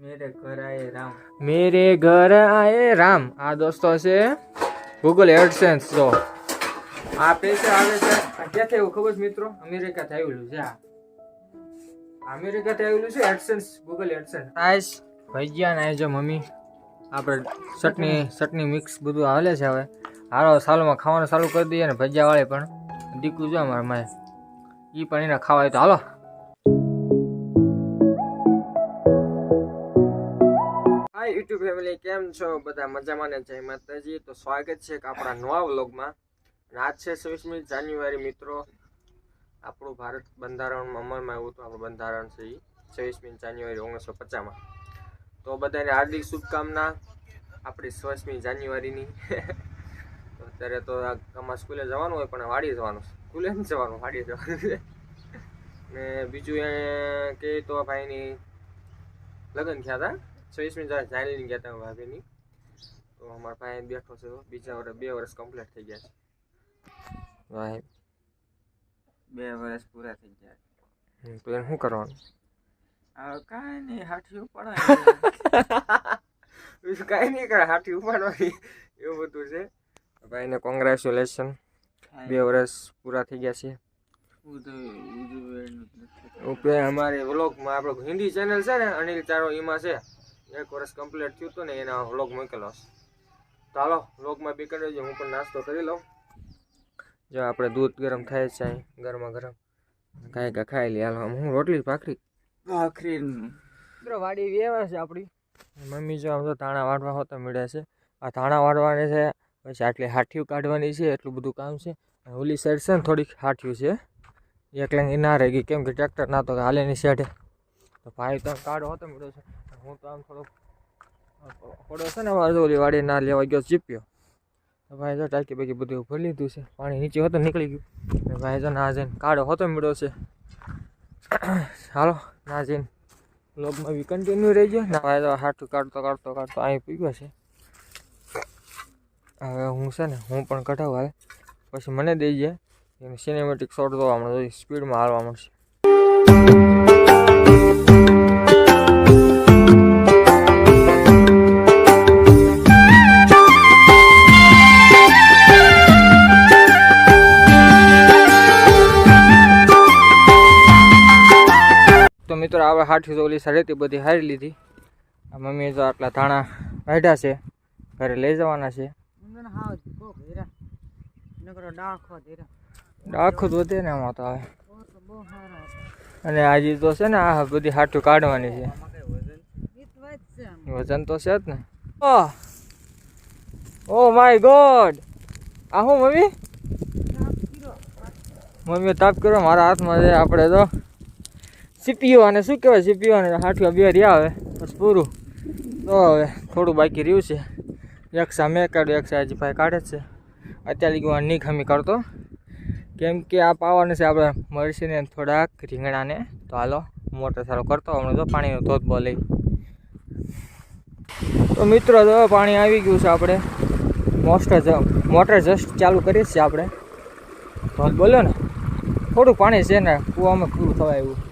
મેરે ઘર આયે રામ મેરે આ દોસ્તો છે ગૂગલ એડસેન્સ જો આ પૈસા આવે છે ક્યાં થયું ખબર છે મિત્રો અમેરિકા આવેલું છે આ અમેરિકાથી આવેલું છે એડસેન્સ ગૂગલ એડસેન્સ આઈસ ભજીયા ને જો મમ્મી આપણે ચટણી ચટણી મિક્સ બધું હાલે છે હવે। હારો સાલોમાં ખાવાનું ચાલુ કરી દઈએ ને ભજીયા વાળે પણ। દીકું જો અમારા માય એ પણ એને ખાવાય તો હાલો। યુટ્યુબ ફેમિલી કેમ છો? બધા મજામાં ને જય માતાજી. તો સ્વાગત છે આપણા નવા વ્લોગમાં. અને આજ છે છવ્વીસમી જાન્યુઆરી મિત્રો. આપણું ભારત બંધારણમાં અમલમાં આવ્યું હતું. આપણું બંધારણ છે એ છવ્વીસમી જાન્યુઆરી ઓગણીસો પચાસમાં તો બધાને હાર્દિક શુભકામના. આપણી છવ્વીસમી જાન્યુઆરીની. અત્યારે તો આમાં સ્કૂલે જવાનું હોય, પણ વાડીએ જવાનું સ્કૂલે નથી જવાનું, વાડીએ જવાનું. છે ને બીજું એ કે તો ભાઈની લગ્ન થયા હતા છવ્વીસમી જાણી ગયા હતા ભાભીની. તો અમારા ભાઈ બેઠો છે બીજા વર્ષ બે વર્ષ કમ્પ્લીટ થઈ ગયા છે. ભાઈ બે વર્ષ પૂરા થઈ ગયા તો એને શું કરવાનું? કાંઈ નહીં હાથી ઉપાડવા બીજું કાંઈ નહીં કરે હાથી ઉપાડવાની એવું બધું છે. ભાઈને કોંગ્રેચ્યુલેશન બે વર્ષ પૂરા થઈ ગયા છે. અમારે વ્લોગમાં આપણો હિન્દી ચેનલ છે ને અનિલ ચારો એમાં છે. એક વર્ષ કમ્પ્લીટ થયું હતું ને એના વ્લોગ મૂકેલો છે. તો હાલો વ્લોગમાં બી કરી દેજો હું પણ નાસ્તો કરી લઉં. જો આપણે દૂધ ગરમ થાય છે અહીં ગરમા ગરમ. કાંઈ કાંઈ ખાઈ લઈએ. હાલો હું રોટલી ભાખરી? ભાખરી. મિત્રો વાડી વ્યવહાર છે આપણી મમ્મી જો આમ તો ધાણા વાળવા હોતા મળ્યા છે. આ ધાણા વાળવાની છે પછી આટલી હાઠિયું કાઢવાની છે એટલું બધું કામ છે. અને ઓલી સાઈડ છે ને થોડીક હાઠિયું છે. એકલા ના રહી ગઈ. કેમ કે ટ્રેક્ટર ના તો હાલે ની સાઈડે તો ભાઈ તો કાઢો હોતો મળ્યો છે. હું તો આમ થોડોક થોડો છે ને અમારે ઓલી વાડી ના લેવા ગયો ચીપ્યો. તો ભાઈ જો ટાંકી બાકી બધું ભરી લીધું છે. પાણી નીચે હતો નીકળી ગયું. ભાઈ જો ના જઈને કાઢો હોતો મળ્યો છે. હાલો, ના જઈને બ્લોગમાં બી કન્ટિન્યુ રહી ગયો. ના ભાઈ તો હાથું કાઢતો કાઢતો કાઢતો અહીં પીગયો છે. હવે હું છે ને, હું પણ કઢાવું હાલ પછી મને દઈ જાય. એને સિનેમેટિક શોટ જોવા મળે સ્પીડમાં હાલવા મળશે. તો મિત્રો આપણે હાઠી તો ઓલી હતી બધી હારી લીધી. મમ્મી મમ્મીએ તો આટલા ધાણા કાઢ્યા છે ઘરે લઈ જવાના છે. આખું જ વધે ને આમાં તો હવે. અને આજે તો છે ને આ બધી હાઠું કાઢવાની છે. વજન? તો છે જ ને. Oh oh my god! આ હું મમ્મી? મમ્મીએ તાપ કર્યો મારા હાથમાં છે આપણે તો. સીપીઓ અને શું કહેવાય? સીપીયુ અને હાઠિયા બે રહ્યા હવે. બસ પૂરું. તો હવે થોડું બાકી રહ્યું છે. એક મેં કાઢ્યું એક હજી ભાઈ કાઢે છે. અત્યારે હું નહીં ખમી કરતો. કેમ કે આ પાવાને છે આપણે મળશે ને થોડાક રીંગણાને. તો હાલો, મોટર સારો કરતો. હમણાં તો પાણીનો ધોધ બોલે તો મિત્રો તો પાણી આવી ગયું છે આપણે. મોસ્ટર મોટર જસ્ટ ચાલુ કરીએ છીએ આપણે. ધોધ બોલ્યો ને. થોડું પાણી છે ને, કૂવામાં પૂરું થવાય એવું.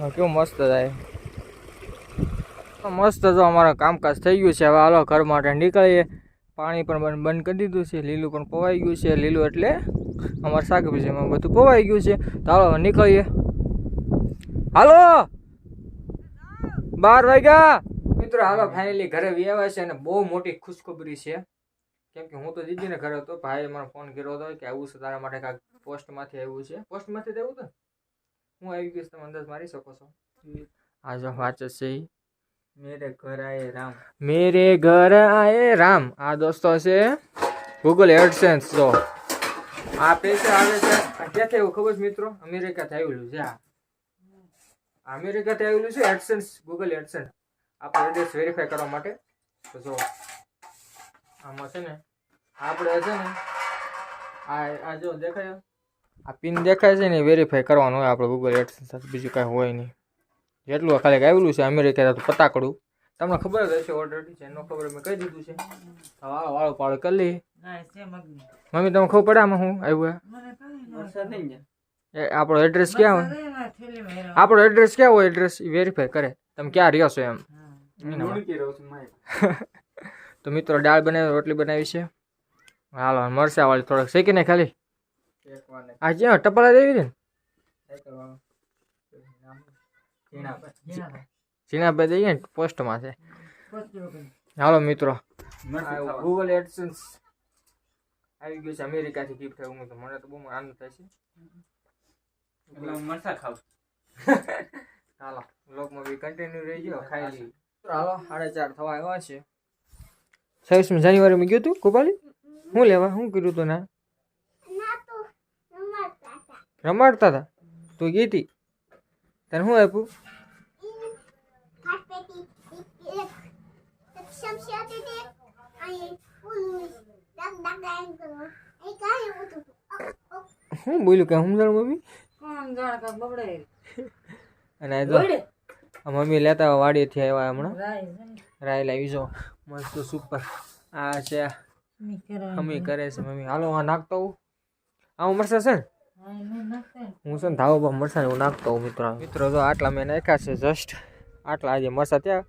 કેવું મસ્ત થાય. મસ્ત તો અમારા કામકાજ થઈ ગયું છે. હવે હાલો ઘર માટે નીકળીએ. પાણી પણ બંધ કરી દીધું છે. લીલું પણ પવાઈ ગયું છે. લીલું એટલે અમારા શાકભાજીમાં બધું પવાઈ ગયું છે. તો હાલો નીકળીએ. હાલો! બાર વાગ્યા. મિત્રો, હાલો ફાઇનલી ઘરે વ્યવાય છે અને બહુ મોટી ખુશખબરી છે. કેમ કે હું તો દીદીને ઘરે હતો. ભાઈએ મને ફોન કર્યો હતો કે આવું છે, તારા માટે કાંઈક પોસ્ટમાંથી આવ્યું છે. પોસ્ટમાંથી આવ્યું હતું? હું આવી ગયો તમે અંદાજ મારી શકો છો. આ જો વાંચે છે મેરે ઘર આયે રામ. મેરે ઘર આયે રામ. આ દોસ્તો છે ગૂગલ એડસેન્સ જો. આ પૈસા આવે છે. આ થયું ખબર છે મિત્રો? અમેરિકાથી આવેલું છે આ. અમેરિકાથી આવેલું છે એડસેન્સ ગૂગલ એડસેન્સ આપણે એડ્રેસ વેરીફાઈ કરવા માટે. તો જો આમાં છે ને આપણે છે ને આ આ જો દેખાય? આ પિન દેખાય છે ને વેરીફાઈ કરવાનું હોય આપણે ગૂગલ એડસેન્સ સાથે બીજું કાંઈ હોય નહીં. જેટલું ખાલી આવેલું છે અમેરિકા તો પતાકડું. તમને ખબર જ હશે ઓલરેડી જેનો ખબર મેં કહી દીધું છે. હવે વાળો વાળો પાડો કરી લઈએ. મમ્મી તમને ખબર પડે આમાં હું આવ્યું એ આપણો એડ્રેસ ક્યાં હોય? આપણો એડ્રેસ ક્યાં હોય? એડ્રેસ વેરીફાઈ કરે. તમે ક્યાં રહ્યો છો એમ? હું. લુણકી રહું છું માય. તો મિત્રો દાળ બનાવી રોટલી બનાવી છે. હાલો મરસા વાળી થોડોક. શેકીને ખાલી? આ જ્યાં ટપાલા દેવી ને. ઝીણાભાઈ. દઈએ ને પોસ્ટમાં છે. હાલો મિત્રો. ખાવા. ગૂગલ એડસન્સ આવી ગયું છે અમેરિકાથી ગિફ્ટ આવ્યું તો મને તો બહુ આનંદ થાય છે. એટલે હું મરચાં ખાઉં. હાલો વ્લોગમાં બી કન્ટિન્યુ રહી ગયો ખાઈ લઈએ. હાલો સાડા ચાર થવા આવ્યા છે. છવ્વીસમી જાન્યુઆરીમાં ગયું તું ગોપાલી શું લેવા? શું કર્યું તું ના? રમાડતા હતા તું ગીતી તને શું આપ્યું? શું બોલ્યું કે સમજણ મમ્મી? અને જો મમ્મી લેતા વાડીએથી આવ્યા હમણાં. રાય લાવી જો મસ્ત સુપર. આ છે મમ્મી કરે છે. મમ્મી. હાલો આ નાખતો આવું. આ મરસા છે ને? હું છે ને ધાબા પર મરસા હું નાખતો હોઉં મિત્રો. મિત્રો તો આટલા મેં નાખ્યા છે જસ્ટ આટલા આજે મરસા ત્યાં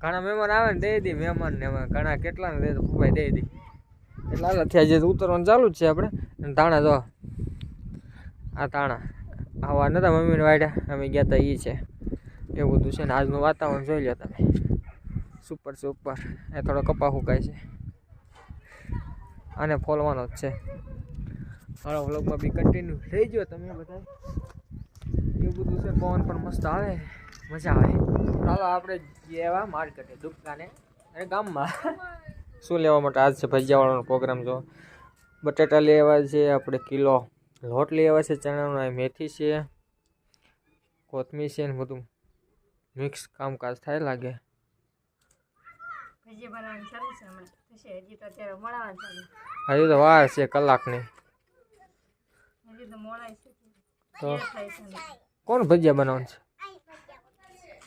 ઘણા મહેમાન આવે ને દઈ દે મહેમાન ને ઘણા કેટલા ને દે ભાઈ દઈ દે. એટલે આટલા થયા જે ઉતરવાનું ચાલુ જ છે આપણે. તાણા જો, આ તાણા આવા નતા મમ્મીને વાડ્યા અમે ગયા હતા એ છે. એવું બધું છે ને આજનું વાતાવરણ જોઈ લો તમે. સુપર સુપર એ થોડો કપા હુકાય છે. અને ફોલવાનો જ છે. હાલો વ્લોગમાં બી કન્ટિન્યુ થઈ ગયો તમે બધા. એવું બધું છે પવન પણ મસ્ત આવે. મજા આવે. ચાલો આપણે જેવા માર્કેટે દુકાને અને ગામમાં. શું લેવા માટે આજ છે ભજીયાવાળાનો પ્રોગ્રામ જો? બટેટા લેવા છે આપણે કિલો લોટ લેવા છે ચણાનો મેથી છે કોથમીર છે ને બધું. મિક્સ કામકાજ થાય લાગે. હજી તો વાર છે કલાકની. તો. કોણ ભજીયા બનાવવાનું છે?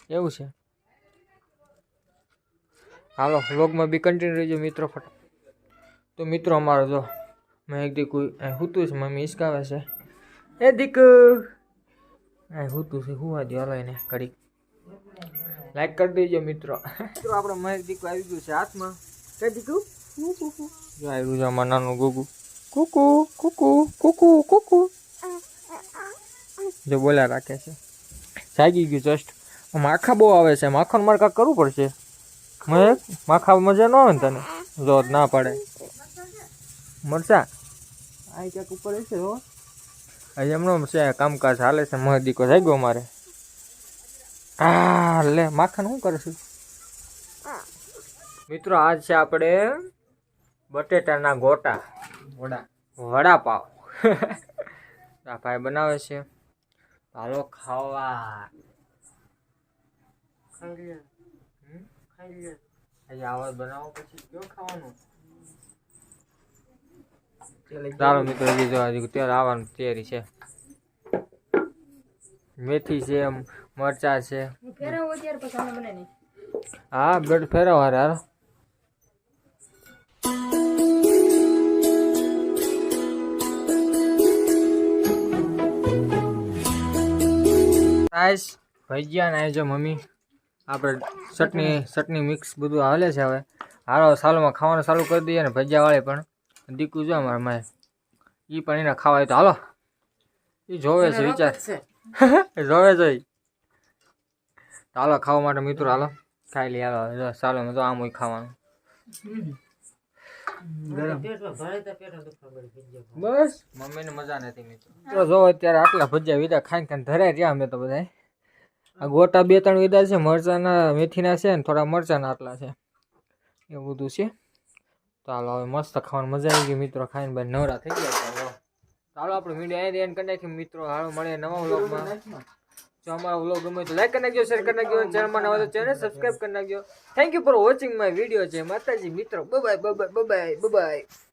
એવું છે? હાલો વ્લોગમાં બી કન્ટિન્યુ રહેજો મિત્રો ફટા. તો મિત્રો અમારો જો મેં એક દીકુ હુતું છે મમ્મી હિસકાવે છે. એ દીકુ! હૂતું છે હુવા દો હાલો એને ઘડીક. લાઈક કરી દેજો મિત્રો. મિત્રો આપણે મહેક દીકુ આવી ગયું છે હાથમાં. કઈ દીકુ? જો આવ્યું છે અમારું નાનું ગુગુ. કુકુ કુકુ કુકુ કુકુ. જો બોલ્યા રાખે છે. જાગી ગયું જસ્ટ માખા બહુ આવે છે. માખણ મારે કરવું પડશે. માખા મજા ન આવે ને તને. જો ના પડે. મરચા? આ ક્યાંક ઉપર છે હો. આજે એમનો છે કામકાજ હાલે છે મહદીકો જાગ્યો મારે. આ લે માખણ શું કરશું મિત્રો આજ છે આપણે બટેટાના ગોટા. વડા. વડાપાવ. આ ભાઈ બનાવે છે. હાલો ખાવા. આવાજ બનાવો પછી કયો ખાવાનું? ચાલો મિત્રો હજી જો હજી ત્યારે આવવાની તૈયારી છે. મેથી છે મરચા છે. હું ફેરવું ત્યારે પછી અમે બનાવી હા બ્લડ ફેરવો હારે હાલો. રાઈસ ભજીયા ને જો મમ્મી. આપણે ચટણી ચટણી મિક્સ બધું હાલે છે હવે. હારો સાલોમાં ખાવાનું ચાલુ કરી દઈએ ને ભજીયા વાળે પણ. દીકું જો અમારા માય. એ પણ એને ખાવાય તો હાલો. એ જોવે છે વિચાર. જોવે છે. હાલો ખાવા માટે મિત્રો હાલો. ખાઈ લઈએ હાલો. ચાલો તો આમ હોય ખાવાનું. બસ. મમ્મીને મજા નથી મિત્રો તો જો અત્યારે આટલા ભજીયા વિધા ખાઈને ખાઈને ધરાઈ રહ્યા અમે તો બધા આ ગોટા બે ત્રણ વિધા છે મરચાના મેથીના છે ને થોડા મરચાના આટલા છે. એવું બધું છે. ચાલો હવે મસ્ત ખાવાની મજા આવી ગઈ મિત્રો ખાઈને ભાઈ નવરા થઈ ગયા ચાલો આપણે મીડિયા એન્ડ કરી નાખીએ. મિત્રો હાલો મળે નવા વ્લોગમાં જો અમારો વ્લોગ ગમે તો લાઈક કરી નાખજો શેર કરી નાખજો ચેનલમાં નવા તો ચેનલ સબસ્ક્રાઇબ કરી નાખજો. Thank you for watching my video છે માતાજી, મિત્રો. Bye bye bye bye bye